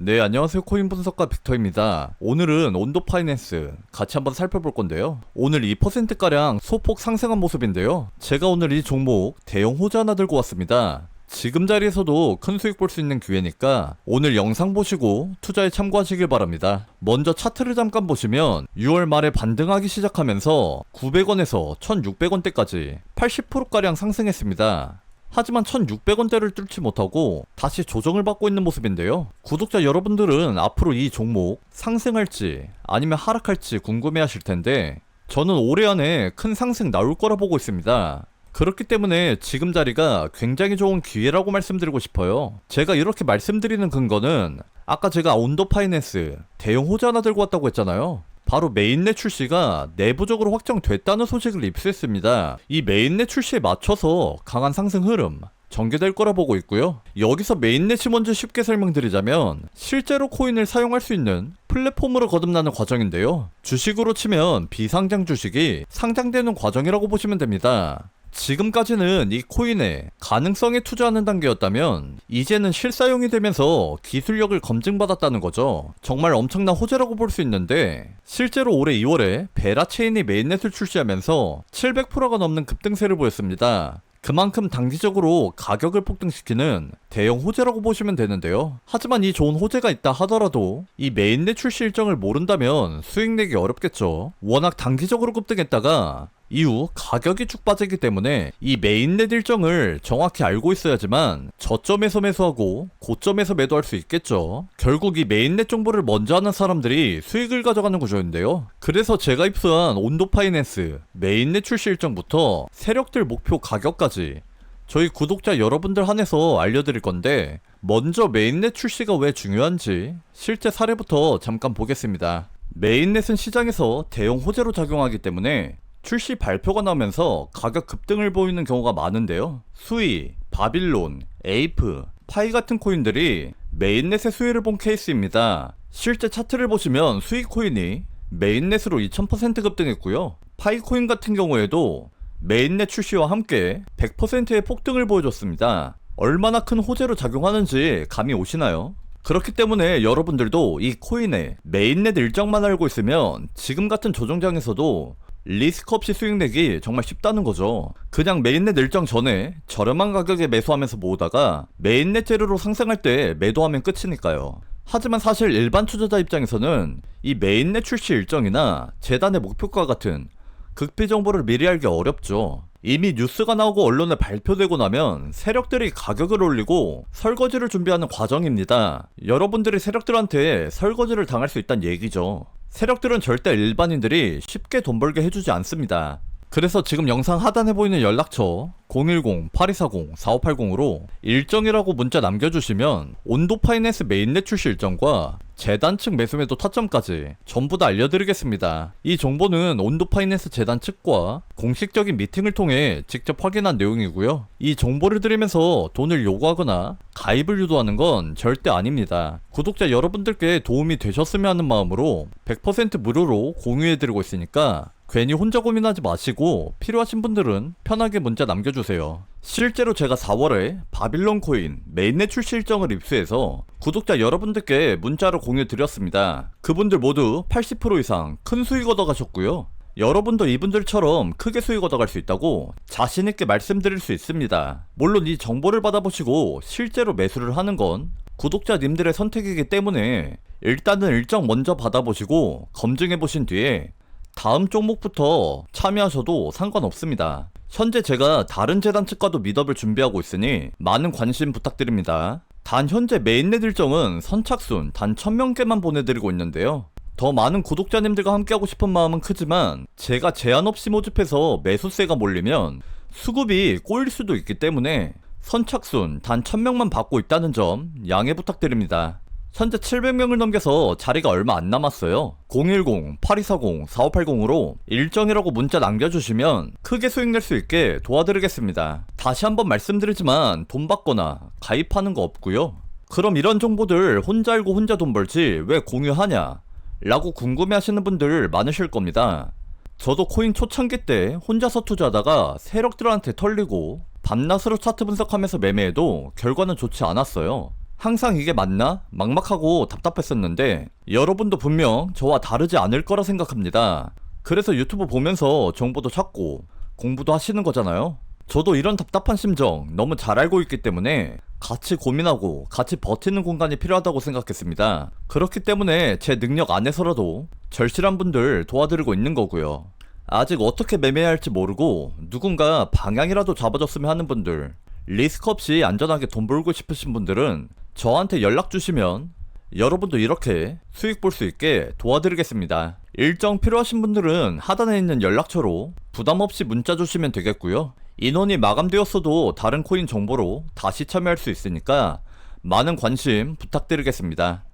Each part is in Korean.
네, 안녕하세요. 코인 분석가 빅터입니다. 오늘은 온도 파이낸스 같이 한번 살펴볼 건데요. 오늘 2%가량 소폭 상승한 모습인데요. 제가 오늘 이 종목 대형 호재 하나 들고 왔습니다. 지금 자리에서도 큰 수익 볼 수 있는 기회니까 오늘 영상 보시고 투자에 참고하시길 바랍니다. 먼저 차트를 잠깐 보시면 6월 말에 반등하기 시작하면서 900원에서 1600원대까지 80%가량 상승했습니다. 하지만 1600원대를 뚫지 못하고 다시 조정을 받고 있는 모습인데요. 구독자 여러분들은 앞으로 이 종목 상승할지 아니면 하락할지 궁금해 하실 텐데 저는 올해 안에 큰 상승 나올 거라 보고 있습니다. 그렇기 때문에 지금 자리가 굉장히 좋은 기회라고 말씀드리고 싶어요. 제가 이렇게 말씀드리는 근거는 아까 제가 온도 파이낸스 대형 호재 하나 들고 왔다고 했잖아요. 바로 메인넷 출시가 내부적으로 확정됐다는 소식을 입수했습니다. 이 메인넷 출시에 맞춰서 강한 상승 흐름 전개될 거라 보고 있고요. 여기서 메인넷이 먼저 쉽게 설명드리자면 실제로 코인을 사용할 수 있는 플랫폼으로 거듭나는 과정인데요. 주식으로 치면 비상장 주식이 상장되는 과정이라고 보시면 됩니다. 지금까지는 이 코인에 가능성에 투자하는 단계였다면 이제는 실사용이 되면서 기술력을 검증받았다는 거죠. 정말 엄청난 호재라고 볼 수 있는데 실제로 올해 2월에 베라 체인이 메인넷을 출시하면서 700%가 넘는 급등세를 보였습니다. 그만큼 단기적으로 가격을 폭등시키는 대형 호재라고 보시면 되는데요. 하지만 이 좋은 호재가 있다 하더라도 이 메인넷 출시 일정을 모른다면 수익 내기 어렵겠죠. 워낙 단기적으로 급등했다가 이후 가격이 쭉 빠지기 때문에 이 메인넷 일정을 정확히 알고 있어야지만 저점에서 매수하고 고점에서 매도할 수 있겠죠. 결국 이 메인넷 정보를 먼저 하는 사람들이 수익을 가져가는 구조인데요. 그래서 제가 입수한 온도 파이낸스 메인넷 출시 일정부터 세력들 목표 가격까지 저희 구독자 여러분들 한해서 알려드릴 건데 먼저 메인넷 출시가 왜 중요한지 실제 사례부터 잠깐 보겠습니다. 메인넷은 시장에서 대형 호재로 작용하기 때문에 출시 발표가 나오면서 가격 급등을 보이는 경우가 많은데요. 수이, 바빌론, 에이프, 파이 같은 코인들이 메인넷의 수혜를 본 케이스입니다. 실제 차트를 보시면 수이 코인이 메인넷으로 2000% 급등했고요. 파이 코인 같은 경우에도 메인넷 출시와 함께 100%의 폭등을 보여줬습니다. 얼마나 큰 호재로 작용하는지 감이 오시나요? 그렇기 때문에 여러분들도 이 코인의 메인넷 일정만 알고 있으면 지금 같은 조정장에서도 리스크 없이 수익 내기 정말 쉽다는 거죠. 그냥 메인넷 일정 전에 저렴한 가격에 매수하면서 모으다가 메인넷 재료로 상승할 때 매도하면 끝이니까요. 하지만 사실 일반 투자자 입장에서는 이 메인넷 출시 일정이나 재단의 목표가 같은 극비 정보를 미리 알기 어렵죠. 이미 뉴스가 나오고 언론에 발표되고 나면 세력들이 가격을 올리고 설거지를 준비하는 과정입니다. 여러분들이 세력들한테 설거지를 당할 수 있다는 얘기죠. 세력들은 절대 일반인들이 쉽게 돈 벌게 해주지 않습니다. 그래서 지금 영상 하단에 보이는 연락처 010-8240-4580으로 일정이라고 문자 남겨주시면 온도 파이낸스 메인넷 출시 일정과 재단 측 매수 매도 타점까지 전부 다 알려드리겠습니다. 이 정보는 온도 파이낸스 재단 측과 공식적인 미팅을 통해 직접 확인한 내용이고요. 이 정보를 드리면서 돈을 요구하거나 가입을 유도하는 건 절대 아닙니다. 구독자 여러분들께 도움이 되셨으면 하는 마음으로 100% 무료로 공유해드리고 있으니까 괜히 혼자 고민하지 마시고 필요하신 분들은 편하게 문자 남겨주세요. 실제로 제가 4월에 바빌론 코인 메인넷 출시 일정을 입수해서 구독자 여러분들께 문자로 공유 드렸습니다. 그분들 모두 80% 이상 큰 수익 얻어가셨고요. 여러분도 이분들처럼 크게 수익 얻어갈 수 있다고 자신있게 말씀드릴 수 있습니다. 물론 이 정보를 받아보시고 실제로 매수를 하는 건 구독자님들의 선택이기 때문에 일단은 일정 먼저 받아보시고 검증해보신 뒤에 다음 종목부터 참여하셔도 상관없습니다. 현재 제가 다른 재단 측과도 미더블 준비하고 있으니 많은 관심 부탁드립니다. 단 현재 메인넷 일정은 선착순 단 1000명께만 보내드리고 있는데요. 더 많은 구독자님들과 함께하고 싶은 마음은 크지만 제가 제한 없이 모집해서 매수세가 몰리면 수급이 꼬일 수도 있기 때문에 선착순 단 1000명만 받고 있다는 점 양해 부탁드립니다. 현재 700명을 넘겨서 자리가 얼마 안 남았어요. 010-8240-4580으로 일정이라고 문자 남겨주시면 크게 수익 낼 수 있게 도와드리겠습니다. 다시 한번 말씀드리지만 돈 받거나 가입하는 거 없고요. 그럼 이런 정보들 혼자 알고 혼자 돈 벌지 왜 공유하냐? 라고 궁금해 하시는 분들 많으실 겁니다. 저도 코인 초창기 때 혼자서 투자하다가 세력들한테 털리고 밤낮으로 차트 분석하면서 매매해도 결과는 좋지 않았어요. 항상 이게 맞나? 막막하고 답답했었는데 여러분도 분명 저와 다르지 않을 거라 생각합니다. 그래서 유튜브 보면서 정보도 찾고 공부도 하시는 거잖아요. 저도 이런 답답한 심정 너무 잘 알고 있기 때문에 같이 고민하고 같이 버티는 공간이 필요하다고 생각했습니다. 그렇기 때문에 제 능력 안에서라도 절실한 분들 도와드리고 있는 거고요. 아직 어떻게 매매해야 할지 모르고 누군가 방향이라도 잡아줬으면 하는 분들 리스크 없이 안전하게 돈 벌고 싶으신 분들은 저한테 연락 주시면 여러분도 이렇게 수익 볼 수 있게 도와드리겠습니다. 일정 필요하신 분들은 하단에 있는 연락처로 부담 없이 문자 주시면 되겠고요. 인원이 마감되었어도 다른 코인 정보로 다시 참여할 수 있으니까 많은 관심 부탁드리겠습니다.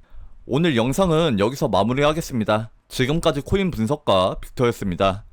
오늘 영상은 여기서 마무리하겠습니다. 지금까지 코인 분석가 빅터였습니다.